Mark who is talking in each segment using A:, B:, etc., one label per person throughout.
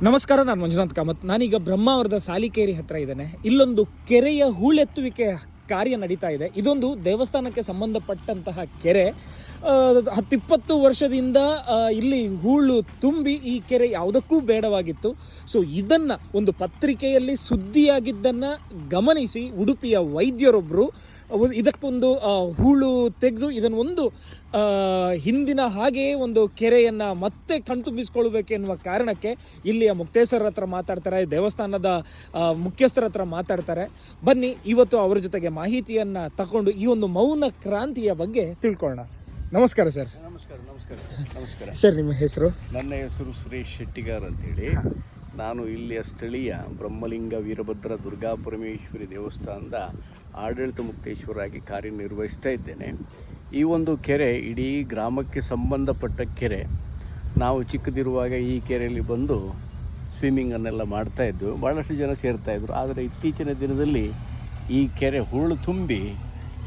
A: ನಮಸ್ಕಾರ, ನಾನು ಮಂಜುನಾಥ್ ಕಾಮತ್. ನಾನೀಗ ಬ್ರಹ್ಮಾವರದ ಸಾಲಿಕೇರಿ ಹತ್ರ ಇದ್ದೇನೆ. ಇಲ್ಲೊಂದು ಕೆರೆಯ ಹೂಳೆತ್ತುವಿಕೆ ಕಾರ್ಯ ನಡೀತಾ ಇದೆ. ಇದೊಂದು ದೇವಸ್ಥಾನಕ್ಕೆ ಸಂಬಂಧಪಟ್ಟಂತಹ ಕೆರೆ. ಹತ್ತಿಪ್ಪತ್ತು ವರ್ಷದಿಂದ ಇಲ್ಲಿ ಹೂಳು ತುಂಬಿ ಈ ಕೆರೆ ಯಾವುದಕ್ಕೂ ಬೇಡವಾಗಿತ್ತು. ಸೊ ಇದನ್ನು ಒಂದು ಪತ್ರಿಕೆಯಲ್ಲಿ ಸುದ್ದಿಯಾಗಿದ್ದನ್ನು ಗಮನಿಸಿ ಉಡುಪಿಯ ವೈದ್ಯರೊಬ್ಬರು ಇದಕ್ಕೊಂದು ಹೂಳು ತೆಗೆದು ಇದನ್ನು ಒಂದು ಹಿಂದಿನ ಹಾಗೆಯೇ ಒಂದು ಕೆರೆಯನ್ನು ಮತ್ತೆ ಕಣ್ತುಂಬಿಸ್ಕೊಳ್ಬೇಕೆನ್ನುವ ಕಾರಣಕ್ಕೆ ಇಲ್ಲಿಯ ಮುಕ್ತೇಶ್ವರ ಹತ್ರ ಮಾತಾಡ್ತಾರೆ ದೇವಸ್ಥಾನದ ಮುಖ್ಯಸ್ಥರ ಹತ್ರ ಮಾತಾಡ್ತಾರೆ. ಬನ್ನಿ ಇವತ್ತು ಅವರ ಜೊತೆಗೆ ಮಾಹಿತಿಯನ್ನು ತಗೊಂಡು ಈ ಒಂದು ಮೌನ ಕ್ರಾಂತಿಯ ಬಗ್ಗೆ ತಿಳ್ಕೊಳ್ಳೋಣ. ನಮಸ್ಕಾರ ಸರ್.
B: ನಮಸ್ಕಾರ ನಮಸ್ಕಾರ ನಮಸ್ಕಾರ.
A: ಸರ್ ನಿಮ್ಮ ಹೆಸರು?
B: ನನ್ನ ಹೆಸರು ಸುರೇಶ್ ಶೆಟ್ಟಿಗಾರ್ ಅಂತೇಳಿ. ನಾನು ಇಲ್ಲಿಯ ಸ್ಥಳೀಯ ಬ್ರಹ್ಮಲಿಂಗ ವೀರಭದ್ರ ದುರ್ಗಾ ಪರಮೇಶ್ವರಿ ದೇವಸ್ಥಾನದ ಆಡಳಿತ ಮುಕ್ತೇಶ್ವರಾಗಿ ಕಾರ್ಯನಿರ್ವಹಿಸ್ತಾ ಇದ್ದೇನೆ. ಈ ಒಂದು ಕೆರೆ ಇಡೀ ಗ್ರಾಮಕ್ಕೆ ಸಂಬಂಧಪಟ್ಟ ಕೆರೆ. ನಾವು ಚಿಕ್ಕದಿರುವಾಗ ಈ ಕೆರೆಯಲ್ಲಿ ಬಂದು ಸ್ವಿಮ್ಮಿಂಗನ್ನೆಲ್ಲ ಇದ್ದು ಭಾಳಷ್ಟು ಜನ ಸೇರ್ತಾ ಇದ್ರು. ಆದರೆ ಇತ್ತೀಚಿನ ದಿನದಲ್ಲಿ ಈ ಕೆರೆ ಹೂಳು ತುಂಬಿ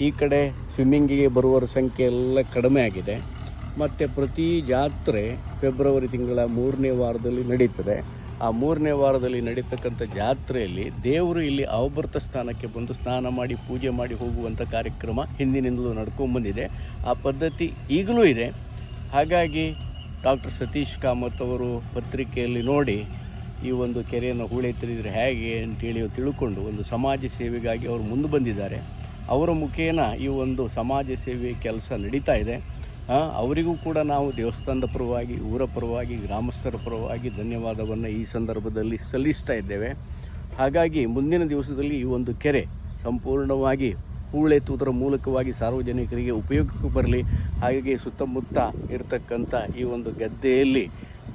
B: ಈ ಕಡೆ ಸ್ವಿಮ್ಮಿಂಗಿಗೆ ಬರುವವರ ಸಂಖ್ಯೆ ಎಲ್ಲ ಕಡಿಮೆ ಆಗಿದೆ. ಮತ್ತು ಪ್ರತಿ ಜಾತ್ರೆ ಫೆಬ್ರವರಿ ತಿಂಗಳ ಮೂರನೇ ವಾರದಲ್ಲಿ ನಡೀತದೆ. ಆ ಮೂರನೇ ವಾರದಲ್ಲಿ ನಡೀತಕ್ಕಂಥ ಜಾತ್ರೆಯಲ್ಲಿ ದೇವರು ಇಲ್ಲಿ ಅವಭೃತ ಸ್ಥಾನಕ್ಕೆ ಬಂದು ಸ್ನಾನ ಮಾಡಿ ಪೂಜೆ ಮಾಡಿ ಹೋಗುವಂಥ ಕಾರ್ಯಕ್ರಮ ಹಿಂದಿನಿಂದಲೂ ನಡ್ಕೊಂಡ್ಬಂದಿದೆ ಆ ಪದ್ಧತಿ ಈಗಲೂ ಇದೆ. ಹಾಗಾಗಿ ಡಾಕ್ಟರ್ ಸತೀಶ್ ಕಾಮತ್ ಅವರು ಪತ್ರಿಕೆಯಲ್ಲಿ ನೋಡಿ ಈ ಒಂದು ಕೆರೆಯನ್ನು ಹೂಳೆತ್ತಿರಿದ್ರೆ ಹೇಗೆ ಅಂತೇಳಿ ತಿಳ್ಕೊಂಡು ಒಂದು ಸಮಾಜ ಸೇವೆಗಾಗಿ ಅವರು ಮುಂದೆ ಬಂದಿದ್ದಾರೆ. ಅವರ ಮುಖೇನ ಈ ಒಂದು ಸಮಾಜ ಸೇವೆ ಕೆಲಸ ನಡೀತಾ ಇದೆ. ಅವರಿಗೂ ಕೂಡ ನಾವು ದೇವಸ್ಥಾನದ ಪರವಾಗಿ, ಊರ ಪರವಾಗಿ, ಗ್ರಾಮಸ್ಥರ ಪರವಾಗಿ ಧನ್ಯವಾದವನ್ನು ಈ ಸಂದರ್ಭದಲ್ಲಿ ಸಲ್ಲಿಸ್ತಾ ಇದ್ದೇವೆ. ಹಾಗಾಗಿ ಮುಂದಿನ ದಿವಸದಲ್ಲಿ ಈ ಒಂದು ಕೆರೆ ಸಂಪೂರ್ಣವಾಗಿ ಹೂಳೆತ್ತುವುದರ ಮೂಲಕವಾಗಿ ಸಾರ್ವಜನಿಕರಿಗೆ ಉಪಯೋಗಕ್ಕೆ ಬರಲಿ ಹಾಗೆ ಸುತ್ತಮುತ್ತ ಇರತಕ್ಕಂಥ ಈ ಒಂದು ಗದ್ದೆಯಲ್ಲಿ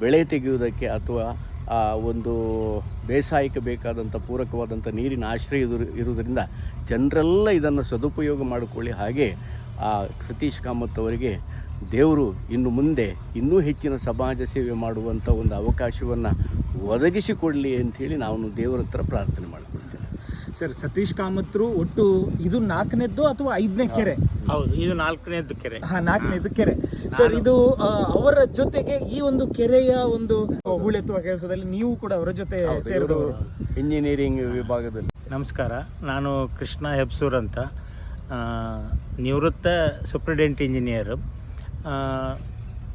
B: ಬೆಳೆ ತೆಗೆಯುವುದಕ್ಕೆ ಅಥವಾ ಆ ಒಂದು ಬೇಸಾಯಕ್ಕೆ ಬೇಕಾದಂಥ ಪೂರಕವಾದಂಥ ನೀರಿನ ಆಶ್ರಯ ಇರುವುದರಿಂದ ಜನರೆಲ್ಲ ಇದನ್ನು ಸದುಪಯೋಗ ಮಾಡಿಕೊಳ್ಳಿ. ಹಾಗೆ ಆ ಸತೀಶ್ ಕಾಮತ್ ಅವರಿಗೆ ದೇವರು ಇನ್ನು ಮುಂದೆ ಇನ್ನೂ ಹೆಚ್ಚಿನ ಸಮಾಜ ಸೇವೆ ಮಾಡುವಂಥ ಒಂದು ಅವಕಾಶವನ್ನು ಒದಗಿಸಿಕೊಡಲಿ ಅಂಥೇಳಿ ನಾನು ದೇವರ ಹತ್ರ ಪ್ರಾರ್ಥನೆ ಮಾಡ್ಕೊಳ್ತೇನೆ.
A: ಸರ್ ಸತೀಶ್ ಕಾಮತ್ರು ಒಟ್ಟು ಇದು ನಾಲ್ಕನೇದ್ದು ಅಥವಾ ಐದನೇ ಕೆರೆ?
C: ಹೌದು ಇದು ನಾಲ್ಕನೇದು ಕೆರೆ.
A: ಹಾ ನಾಲ್ಕನೇದು ಕೆರೆ. ಸರ್ ಇದು ಅವರ ಜೊತೆಗೆ ಈ ಒಂದು ಕೆರೆಯ ಒಂದು ಹೂಳೆತ್ತುವ ಕೆಲಸದಲ್ಲಿ ನೀವು ಕೂಡ ಅವರ ಜೊತೆ ಸೇರಿದವರು
B: ಇಂಜಿನಿಯರಿಂಗ್ ವಿಭಾಗದಲ್ಲಿ.
C: ನಮಸ್ಕಾರ ನಾನು ಕೃಷ್ಣ ಹೆಬ್ಸೂರ್ ಅಂತ. ನಿವೃತ್ತ ಸೂಪ್ರಿಡೆಂಟ್ ಇಂಜಿನಿಯರು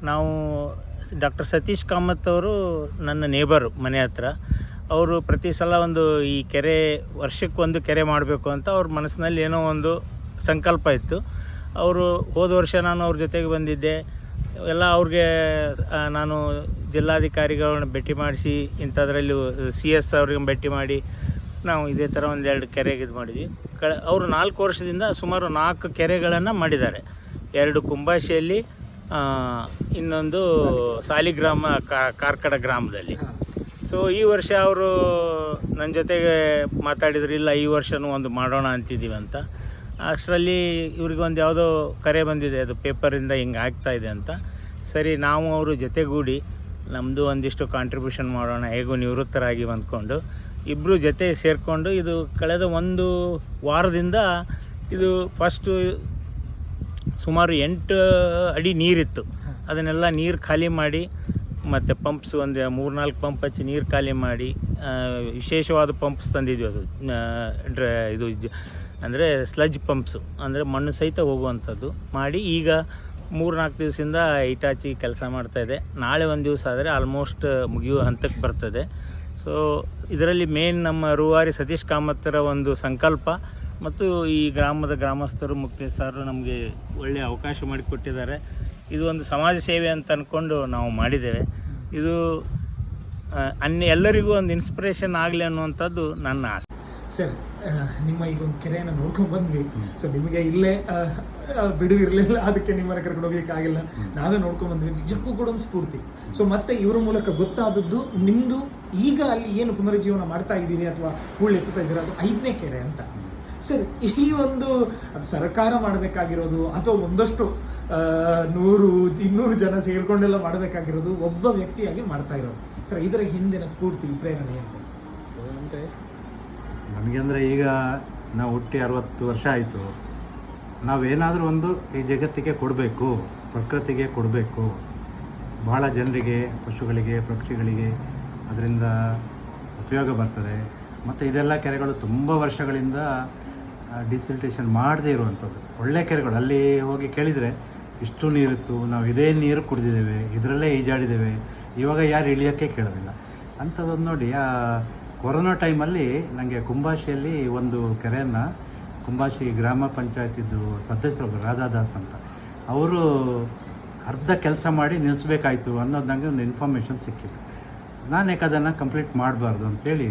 C: ನಾವು ಡಾಕ್ಟರ್ ಸತೀಶ್ ಕಾಮತ್ ಅವರು ನನ್ನ ನೇಬರು ಮನೆ ಹತ್ರ. ಅವರು ಪ್ರತಿ ಸಲ ಒಂದು ಈ ಕೆರೆ, ವರ್ಷಕ್ಕೊಂದು ಕೆರೆ ಮಾಡಬೇಕು ಅಂತ ಅವ್ರ ಮನಸ್ಸಿನಲ್ಲಿ ಏನೋ ಒಂದು ಸಂಕಲ್ಪ ಇತ್ತು. ಅವರು ಹೋದ ವರ್ಷ ನಾನು ಅವ್ರ ಜೊತೆಗೆ ಬಂದಿದ್ದೆ. ಎಲ್ಲ ಅವ್ರಿಗೆ ನಾನು ಜಿಲ್ಲಾಧಿಕಾರಿಗಳನ್ನ ಭೇಟಿ ಮಾಡಿಸಿ, ಇಂಥದ್ರಲ್ಲಿ ಸಿ ಎಸ್ ಅವ್ರಿಗೆ ಭೇಟಿ ಮಾಡಿ, ನಾವು ಇದೇ ಥರ ಒಂದೆರಡು ಕೆರೆಗೆ ಇದು ಮಾಡಿದ್ವಿ. ಕ ಅವರು ನಾಲ್ಕು ವರ್ಷದಿಂದ ಸುಮಾರು ನಾಲ್ಕು ಕೆರೆಗಳನ್ನು ಮಾಡಿದ್ದಾರೆ. ಎರಡು ಕುಂಬಾಶಿಯಲ್ಲಿ ಇನ್ನೊಂದು ಸಾಲಿಗ್ರಾಮ ಕಾರ್ಕಡ ಗ್ರಾಮದಲ್ಲಿ. ಸೊ ಈ ವರ್ಷ ಅವರು ನನ್ನ ಜೊತೆಗೆ ಮಾತಾಡಿದ್ರು ಇಲ್ಲ ಈ ವರ್ಷನೂ ಒಂದು ಮಾಡೋಣ ಅಂತಿದ್ದೀವಿ ಅಂತ. ಅಷ್ಟರಲ್ಲಿ ಇವ್ರಿಗೆ ಒಂದು ಯಾವುದೋ ಕರೆ ಬಂದಿದೆ ಅದು ಪೇಪರಿಂದ ಹಿಂಗೆ ಆಗ್ತಾ ಇದೆ ಅಂತ. ಸರಿ ನಾವು ಅವರು ಜೊತೆಗೂಡಿ ನಮ್ಮದು ಒಂದಿಷ್ಟು ಕಾಂಟ್ರಿಬ್ಯೂಷನ್ ಮಾಡೋಣ ಹೇಗೂ ನಿವೃತ್ತರಾಗಿ ಬಂದ್ಕೊಂಡು ಇಬ್ಬರು ಜೊತೆ ಸೇರಿಕೊಂಡು ಇದು ಕಳೆದ ಒಂದು ವಾರದಿಂದ ಇದು ಫಸ್ಟು ಸುಮಾರು ಎಂಟು ಅಡಿ ನೀರಿತ್ತು. ಅದನ್ನೆಲ್ಲ ನೀರು ಖಾಲಿ ಮಾಡಿ, ಮತ್ತು ಪಂಪ್ಸ್ ಒಂದು ಮೂರ್ನಾಲ್ಕು ಪಂಪ್ ಹಚ್ಚಿ ನೀರು ಖಾಲಿ ಮಾಡಿ ವಿಶೇಷವಾದ ಪಂಪ್ಸ್ ತಂದಿದ್ವಿ ಅದು. ಡ್ರ, ಇದು ಅಂದರೆ ಸ್ಲಜ್ ಪಂಪ್ಸು. ಅಂದರೆ ಮಣ್ಣು ಸಹಿತ ಹೋಗುವಂಥದ್ದು. ಮಾಡಿ ಈಗ ಮೂರು ನಾಲ್ಕು ದಿವಸದಿಂದ ಇಟಾಚಿ ಕೆಲಸ ಮಾಡ್ತಾ ಇದೆ. ನಾಳೆ ಒಂದು ದಿವಸ ಆದರೆ ಆಲ್ಮೋಸ್ಟ್ ಮುಗಿಯುವ ಹಂತಕ್ಕೆ ಬರ್ತದೆ. ಸೊ ಇದರಲ್ಲಿ ಮೇನ್ ನಮ್ಮ ರೂವಾರಿ ಸತೀಶ್ ಕಾಮತ್ತರ ಒಂದು ಸಂಕಲ್ಪ. ಮತ್ತು ಈ ಗ್ರಾಮದ ಗ್ರಾಮಸ್ಥರು ಮುಕ್ತೇಶ್ವರರು ನಮಗೆ ಒಳ್ಳೆಯ ಅವಕಾಶ ಮಾಡಿಕೊಟ್ಟಿದ್ದಾರೆ. ಇದು ಒಂದು ಸಮಾಜ ಸೇವೆ ಅಂತ ಅಂದ್ಕೊಂಡು ನಾವು ಮಾಡಿದ್ದೇವೆ. ಇದು ಅನ್ಯ, ಎಲ್ಲರಿಗೂ ಒಂದು ಇನ್ಸ್ಪಿರೇಷನ್ ಆಗಲಿ ಅನ್ನುವಂಥದ್ದು ನನ್ನ ಆಸೆ.
A: ಸರ್ ನಿಮ್ಮ ಈಗ ಒಂದು ಕೆರೆಯನ್ನು ನೋಡ್ಕೊಂಡು ಬಂದ್ವಿ. ಸೊ ನಿಮಗೆ ಇಲ್ಲೇ ಇರಲಿಲ್ಲ, ಅದಕ್ಕೆ ನಿಮ್ಮನ್ನು ಕರ್ಕೊಂಡು ಹೋಗ್ಲಿಕ್ಕಾಗಿಲ್ಲ ನಾವೇ ನೋಡ್ಕೊಂಡು ಬಂದ್ವಿ. ನಿಜಕ್ಕೂ ಕೂಡ ಒಂದು ಸ್ಫೂರ್ತಿ. ಸೊ ಮತ್ತೆ ಇವರ ಮೂಲಕ ಗೊತ್ತಾದದ್ದು ನಿಮ್ಮದು ಈಗ ಅಲ್ಲಿ ಏನು ಪುನರುಜ್ಜೀವನ ಮಾಡ್ತಾ ಇದ್ದೀರಿ ಅಥವಾ ಹೂಳು ಇದ್ದೀರಾ ಅದು ಐದನೇ ಕೆರೆ ಅಂತ. ಸರ್ ಈ ಒಂದು ಅದು ಸರ್ಕಾರ ಮಾಡಬೇಕಾಗಿರೋದು ಅಥವಾ ಒಂದಷ್ಟು ನೂರು ಇನ್ನೂರು ಜನ ಸೇರ್ಕೊಂಡೆಲ್ಲ ಮಾಡಬೇಕಾಗಿರೋದು ಒಬ್ಬ ವ್ಯಕ್ತಿಯಾಗಿ ಮಾಡ್ತಾ ಇರೋದು. ಸರ್ ಇದರ ಹಿಂದಿನ ಸ್ಫೂರ್ತಿ ಪ್ರೇರಣೆ ಏನು ಸರ್
D: ನಮಗೆ ಅಂದರೆ ಈಗ ನಾವು ಹುಟ್ಟಿ ಅರವತ್ತು ವರ್ಷ ಆಯಿತು. ನಾವೇನಾದರೂ ಒಂದು ಈ ಜಗತ್ತಿಗೆ ಕೊಡಬೇಕು ಪ್ರಕೃತಿಗೆ ಕೊಡಬೇಕು. ಭಾಳ ಜನರಿಗೆ ಪಶುಗಳಿಗೆ ಪಕ್ಷಿಗಳಿಗೆ ಅದರಿಂದ ಉಪಯೋಗ ಬರ್ತದೆ. ಮತ್ತು ಇದೆಲ್ಲ ಕೆರೆಗಳು ತುಂಬ ವರ್ಷಗಳಿಂದ ಡಿಸಿಲ್ಟೇಷನ್ ಮಾಡದೇ ಇರುವಂಥದ್ದು. ಒಳ್ಳೆ ಕೆರೆಗಳು. ಅಲ್ಲಿ ಹೋಗಿ ಕೇಳಿದರೆ, ಇಷ್ಟು ನೀರಿತ್ತು, ನಾವು ಇದೇ ನೀರು ಕುಡಿದಿದ್ದೇವೆ, ಇದರಲ್ಲೇ ಈಜಾಡಿದ್ದೇವೆ. ಇವಾಗ ಯಾರು ಇಳಿಯೋಕ್ಕೆ ಕೇಳೋದಿಲ್ಲ. ಅಂಥದ್ದೊಂದು ನೋಡಿ, ಆ ಕೊರೋನಾ ಟೈಮಲ್ಲಿ ನನಗೆ ಕುಂಬಾಶಿಯಲ್ಲಿ ಒಂದು ಕೆರೆಯನ್ನು ಕುಂಬಾಶಿ ಗ್ರಾಮ ಪಂಚಾಯತಿದ್ದು ಸದಸ್ಯರು ರಾಧಾದಾಸ್ ಅಂತ, ಅವರು ಅರ್ಧ ಕೆಲಸ ಮಾಡಿ ನಿಲ್ಲಿಸ್ಬೇಕಾಯ್ತು ಅನ್ನೋದು ನನಗೆ ಒಂದು ಇನ್ಫಾರ್ಮೇಷನ್ ಸಿಕ್ಕಿತ್ತು. ನಾನು ಅದನ್ನು ಕಂಪ್ಲೀಟ್ ಮಾಡಬಾರ್ದು ಅಂತೇಳಿ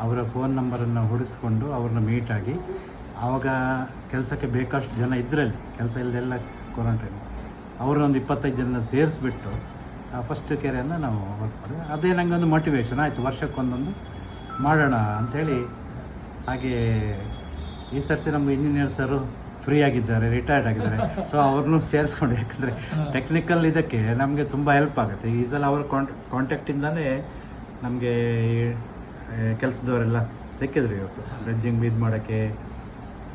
D: ಅವರ ಫೋನ್ ನಂಬರನ್ನು ಹುಡಿಸ್ಕೊಂಡು ಅವ್ರನ್ನ ಮೀಟಾಗಿ ಆವಾಗ ಕೆಲಸಕ್ಕೆ ಬೇಕಷ್ಟು ಜನ ಇದರಲ್ಲಿ, ಕೆಲಸ ಇಲ್ಲದೆಲ್ಲ ಕ್ವಾರಂಟೈನ್ ಅವ್ರನ್ನೊಂದು ಇಪ್ಪತ್ತೈದು ಜನ ಸೇರಿಸ್ಬಿಟ್ಟು ಫಸ್ಟ್ ಕೆರೆಯನ್ನು ನಾವು ವರ್ಕ್ ಮಾಡಿದ್ವಿ. ಅದೇ ಒಂದು ಮೋಟಿವೇಶನ್ ಆಯಿತು, ವರ್ಷಕ್ಕೊಂದೊಂದು ಮಾಡೋಣ ಅಂಥೇಳಿ ಹಾಗೆ ಈ ಸರ್ತಿ ನಮ್ಮ ಇಂಜಿನಿಯರ್ ಸರು ಫ್ರೀ ಆಗಿದ್ದಾರೆ ರಿಟೈರ್ಡ್ ಆಗಿದ್ದಾರೆ. ಸೊ ಅವ್ರನ್ನೂ ಸೇರಿಸ್ಕೊಂಡು, ಯಾಕಂದರೆ ಟೆಕ್ನಿಕಲ್ ಇದಕ್ಕೆ ನಮಗೆ ತುಂಬ ಹೆಲ್ಪ್ ಆಗುತ್ತೆ. ಈ ಸಲ ಅವ್ರ ಕಾಂಟ್ ಕಾಂಟ್ಯಾಕ್ಟಿಂದಲೇ ನಮಗೆ ಕೆಲಸದವರೆಲ್ಲ ಸಿಕ್ಕಿದ್ರು ಇವತ್ತು. ಡ್ರೆಜ್ಜಿಂಗ್ ಇದು ಮಾಡೋಕ್ಕೆ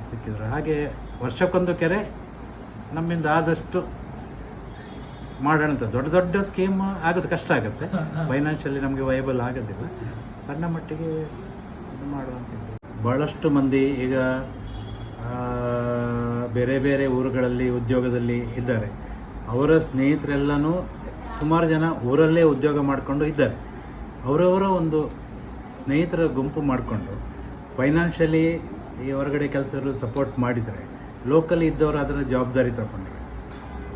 D: ಸಿಕ್ಕಿದ್ರು. ಹಾಗೆ ವರ್ಷಕ್ಕೊಂದು ಕೆರೆ ನಮ್ಮಿಂದ ಆದಷ್ಟು ಮಾಡೋಣ ಅಂತ. ದೊಡ್ಡ ದೊಡ್ಡ ಸ್ಕೀಮ್ ಆಗೋದು ಕಷ್ಟ ಆಗುತ್ತೆ. ಫೈನಾನ್ಷಿಯಲಿ ನಮಗೆ ವೈಬಲ್ ಆಗೋದಿಲ್ಲ. ಸಣ್ಣ ಮಟ್ಟಿಗೆ ಇದು ಮಾಡುವಂಥದ್ದು ಭಾಳಷ್ಟು ಮಂದಿ ಈಗ ಬೇರೆ ಬೇರೆ ಊರುಗಳಲ್ಲಿ ಉದ್ಯೋಗದಲ್ಲಿ ಇದ್ದಾರೆ. ಅವರ ಸ್ನೇಹಿತರೆಲ್ಲನೂ ಸುಮಾರು ಜನ ಊರಲ್ಲೇ ಉದ್ಯೋಗ ಮಾಡಿಕೊಂಡು ಇದ್ದಾರೆ. ಅವರವರ ಒಂದು ಸ್ನೇಹಿತರ ಗುಂಪು ಮಾಡಿಕೊಂಡು ಫೈನಾನ್ಷಿಯಲಿ ಈ ಹೊರಗಡೆ ಕೆಲಸರು ಸಪೋರ್ಟ್ ಮಾಡಿದರೆ ಲೋಕಲ್ ಇದ್ದವರು ಅದರ ಜವಾಬ್ದಾರಿ ತಗೊಂಡ್ರೆ,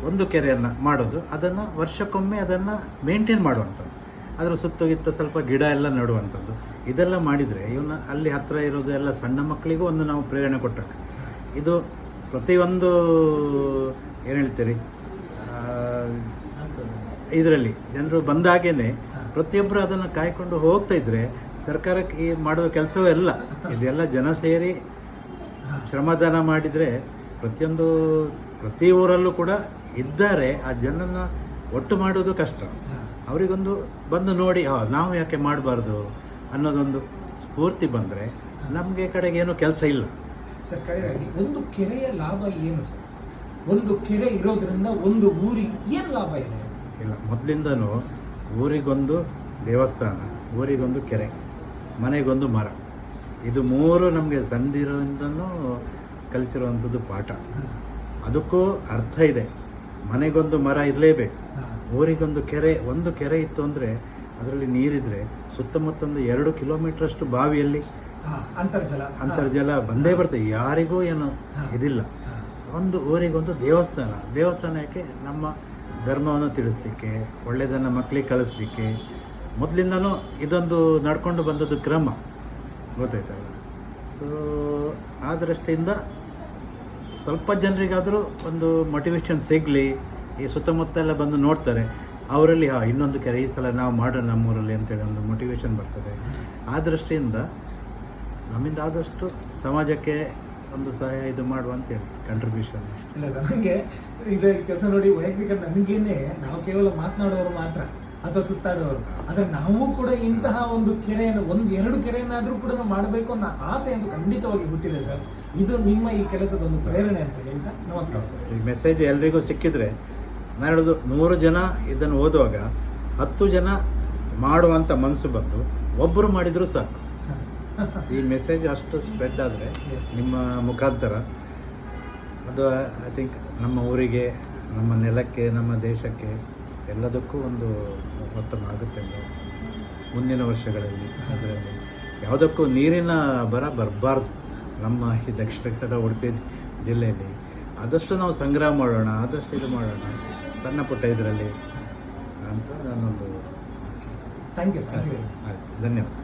D: ಒಂದು ಕೆರೆಯನ್ನು ಮಾಡೋದು, ಅದನ್ನು ವರ್ಷಕ್ಕೊಮ್ಮೆ ಅದನ್ನು ಮೇಂಟೈನ್ ಮಾಡುವಂಥದ್ದು. ಅದರ ಸುತ್ತಗಿತ್ತ ಸ್ವಲ್ಪ ಗಿಡ ಎಲ್ಲ ನೆಡುವಂಥದ್ದು. ಇದೆಲ್ಲ ಮಾಡಿದರೆ ಇವನ್ನ ಅಲ್ಲಿ ಹತ್ತಿರ ಇರೋದು ಎಲ್ಲ ಸಣ್ಣ ಮಕ್ಕಳಿಗೂ ಒಂದು ನಾವು ಪ್ರೇರಣೆ ಕೊಟ್ಟಂಗೆ. ಇದು ಪ್ರತಿಯೊಂದು, ಏನು ಹೇಳ್ತೀರಿ? ಇದರಲ್ಲಿ, ಜನರು ಬಂದಾಗೇ ಪ್ರತಿಯೊಬ್ಬರು ಅದನ್ನು ಕಾಯ್ಕೊಂಡು ಹೋಗ್ತಾ ಇದ್ರೆ ಸರ್ಕಾರಕ್ಕೆ ಈ ಮಾಡುವ ಕೆಲಸವೇ ಇಲ್ಲ ಇದೆಲ್ಲ ಜನ ಸೇರಿ ಶ್ರಮದಾನ ಮಾಡಿದರೆ ಪ್ರತಿಯೊಂದು ಪ್ರತಿ ಊರಲ್ಲೂ ಕೂಡ ಇದ್ದಾರೆ. ಆ ಜನನ ಒಟ್ಟು ಮಾಡೋದು ಕಷ್ಟ. ಅವರಿಗೊಂದು ಬಂದು ನೋಡಿ ಹಾಂ ನಾವು ಯಾಕೆ ಮಾಡಬಾರ್ದು? ಅನ್ನೋದೊಂದು ಸ್ಫೂರ್ತಿ ಬಂದರೆ ನಮಗೆ ಕಡೆಗೆ ಏನೂ ಕೆಲಸ ಇಲ್ಲ.
A: ಸರ್ ಕಡೆಯಾಗಿ ಒಂದು ಕೆರೆಯ ಲಾಭ ಏನು ಸರ್? ಒಂದು ಕೆರೆ ಇರೋದ್ರಿಂದ ಒಂದು ಊರಿಗೆ ಏನು ಲಾಭ ಇದೆ?
D: ಇಲ್ಲ ಮೊದಲಿಂದನೂ ಊರಿಗೊಂದು ದೇವಸ್ಥಾನ ಊರಿಗೊಂದು ಕೆರೆ. ಮನೆಗೊಂದು ಮರ. ಇದು ಮೂರು ನಮಗೆ ಸಣ್ಣದಿರೋದ್ರಿಂದನೂ ಕಲಿಸಿರುವಂಥದ್ದು ಪಾಠ. ಅದಕ್ಕೂ ಅರ್ಥ ಇದೆ. ಮನೆಗೊಂದು ಮರ ಇರಲೇಬೇಕು. ಊರಿಗೊಂದು ಕೆರೆ ಒಂದು ಕೆರೆ ಇತ್ತು ಅಂದರೆ ಅದರಲ್ಲಿ ನೀರಿದ್ರೆ ಸುತ್ತಮುತ್ತೊಂದು ಎರಡು ಕಿಲೋಮೀಟ್ರಷ್ಟು ಬಾವಿಯಲ್ಲಿ
A: ಅಂತರ್ಜಲ.
D: ಅಂತರ್ಜಲ ಬಂದೇ ಬರ್ತದೆ. ಯಾರಿಗೂ ಏನು ಇದಿಲ್ಲ. ಒಂದು ಊರಿಗೊಂದು ದೇವಸ್ಥಾನ. ದೇವಸ್ಥಾನಕ್ಕೆ ನಮ್ಮ ಧರ್ಮವನ್ನು ತಿಳಿಸ್ಲಿಕ್ಕೆ ಒಳ್ಳೆಯದನ್ನು ಮಕ್ಕಳಿಗೆ ಕಲಿಸ್ಲಿಕ್ಕೆ ಮೊದಲಿಂದನೂ ಇದೊಂದು ನಡ್ಕೊಂಡು ಬಂದದ್ದು ಕ್ರಮ. ಗೊತ್ತಾಯ್ತಲ್ಲ ಸೊ ಆ ದೃಷ್ಟಿಯಿಂದ ಸ್ವಲ್ಪ ಜನರಿಗಾದರೂ ಒಂದು ಮೋಟಿವೇಶನ್ ಸಿಗಲಿ, ಈ ಸುತ್ತಮುತ್ತ ಎಲ್ಲ ಬಂದು ನೋಡ್ತಾರೆ. ಅವರಲ್ಲಿ, ಹಾಂ, ಇನ್ನೊಂದು ಕೆರೆ, ಈ ಸಲ ನಾವು ಮಾಡೋಣ ನಮ್ಮೂರಲ್ಲಿ ಅಂತೇಳಿ ಒಂದು ಮೋಟಿವೇಶನ್ ಬರ್ತದೆ. ಆ ದೃಷ್ಟಿಯಿಂದ ನಮ್ಮಿಂದ ಆದಷ್ಟು ಸಮಾಜಕ್ಕೆ ಒಂದು ಸಹಾಯ ಇದು ಮಾಡುವ ಅಂತೇಳಿ ಕಂಟ್ರಿಬ್ಯೂಷನ್
A: ಇಲ್ಲ ಸರ್ ನನಗೆ ಇದು ಕೆಲಸ ನೋಡಿ ವೈಯಕ್ತಿಕ ನನಗೇನೆ ನಾವು ಕೇವಲ ಮಾತನಾಡೋರು ಮಾತ್ರ. ಅಥವಾ ಸುತ್ತಾಡೋರು ಆದರೆ ನಾವು ಕೂಡ ಇಂತಹ ಒಂದು ಕೆರೆಯನ್ನು ಒಂದು ಎರಡು ಕೆರೆಯನ್ನಾದರೂ ಕೂಡ ನಾವು ಮಾಡಬೇಕು ಅನ್ನೋ ಆಸೆ ಅಂತ ಖಂಡಿತವಾಗಿ ಹುಟ್ಟಿದೆ ಸರ್. ಇದು ನಿಮ್ಮ ಈ ಕೆಲಸದ ಒಂದು ಪ್ರೇರಣೆ ಅಂತ ಹೇಳ್ತಾ ನಮಸ್ಕಾರ ಸರ್.
D: ಈ ಮೆಸೇಜ್ ಎಲ್ರಿಗೂ ಸಿಕ್ಕಿದ್ರೆ ನಾನು ಹೇಳೋದು ನೂರು ಜನ ಇದನ್ನು ಓದುವಾಗ ಹತ್ತು ಜನ ಮಾಡುವಂಥ ಮನಸ್ಸು ಬಂತು. ಒಬ್ಬರು ಮಾಡಿದರೂ ಸಾಕು. ಈ ಮೆಸೇಜ್ ಅಷ್ಟು ಸ್ಪ್ರೆಡ್ ಆದರೆ. ನಿಮ್ಮ ಮುಖಾಂತರ ಅದು ಐ ಥಿಂಕ್ ನಮ್ಮ ಊರಿಗೆ ನಮ್ಮ ನೆಲಕ್ಕೆ ನಮ್ಮ ದೇಶಕ್ಕೆ ಎಲ್ಲದಕ್ಕೂ ಒಂದು ಉತ್ತಮ ಆಗುತ್ತೆ ಮುಂದಿನ ವರ್ಷಗಳಲ್ಲಿ. ಅದರಲ್ಲಿ ಯಾವುದಕ್ಕೂ ನೀರಿನ ಬರ ಬರಬಾರ್ದು. ನಮ್ಮ ಈ ದಕ್ಷಿಣ ಕನ್ನಡ ಉಡುಪಿ ಜಿಲ್ಲೆಯಲ್ಲಿ ಆದಷ್ಟು ನಾವು ಸಂಗ್ರಹ ಮಾಡೋಣ ಆದಷ್ಟು ಇದು ಮಾಡೋಣ. ಸಣ್ಣ ಪುಟ್ಟ ಇದರಲ್ಲಿ ಅಂತ ನಾನೊಂದು
A: ಥ್ಯಾಂಕ್ ಯು ಥ್ಯಾಂಕ್ ಯು
D: ಧನ್ಯವಾದ.